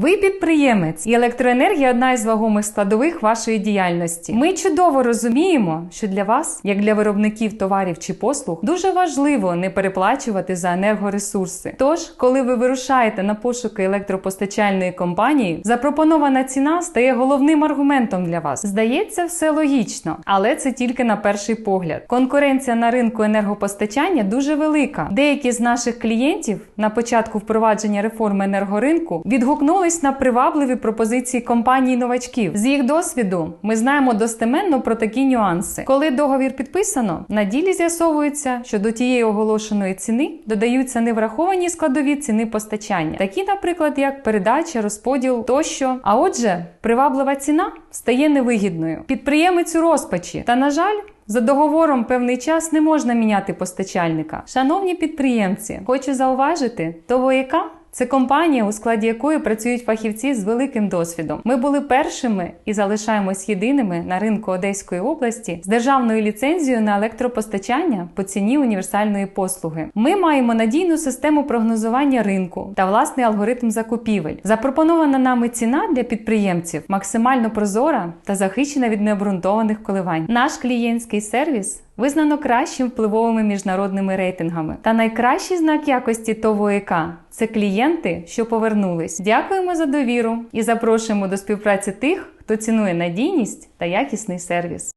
Ви підприємець, і електроенергія одна із вагомих складових вашої діяльності. Ми чудово розуміємо, що для вас, як для виробників товарів чи послуг, дуже важливо не переплачувати за енергоресурси. Тож, коли ви вирушаєте на пошуки електропостачальної компанії, запропонована ціна стає головним аргументом для вас. Здається, все логічно, але це тільки на перший погляд. Конкуренція на ринку енергопостачання дуже велика. Деякі з наших клієнтів на початку впровадження реформи енергоринку відгукнулись на привабливі пропозиції компаній новачків. З їх досвіду ми знаємо достеменно про такі нюанси. Коли договір підписано, на ділі з'ясовується, що до тієї оголошеної ціни додаються невраховані складові ціни постачання, такі, наприклад, як передача, розподіл тощо. А отже, приваблива ціна стає невигідною. Підприємець у розпачі. Та на жаль. За договором певний час не можна міняти постачальника. Шановні підприємці, хочу зауважити, то ВОЄК – це компанія, у складі якої працюють фахівці з великим досвідом. Ми були першими і залишаємось єдиними на ринку Одеської області з державною ліцензією на електропостачання по ціні універсальної послуги. Ми маємо надійну систему прогнозування ринку та власний алгоритм закупівель. Запропонована нами ціна для підприємців максимально прозора та захищена від необґрунтованих коливань. Наш клієнтський сервіс визнано кращим впливовими міжнародними рейтингами. Та найкращий знак якості того, ОЕК – це клієнти, що повернулись. Дякуємо за довіру і запрошуємо до співпраці тих, хто цінує надійність та якісний сервіс.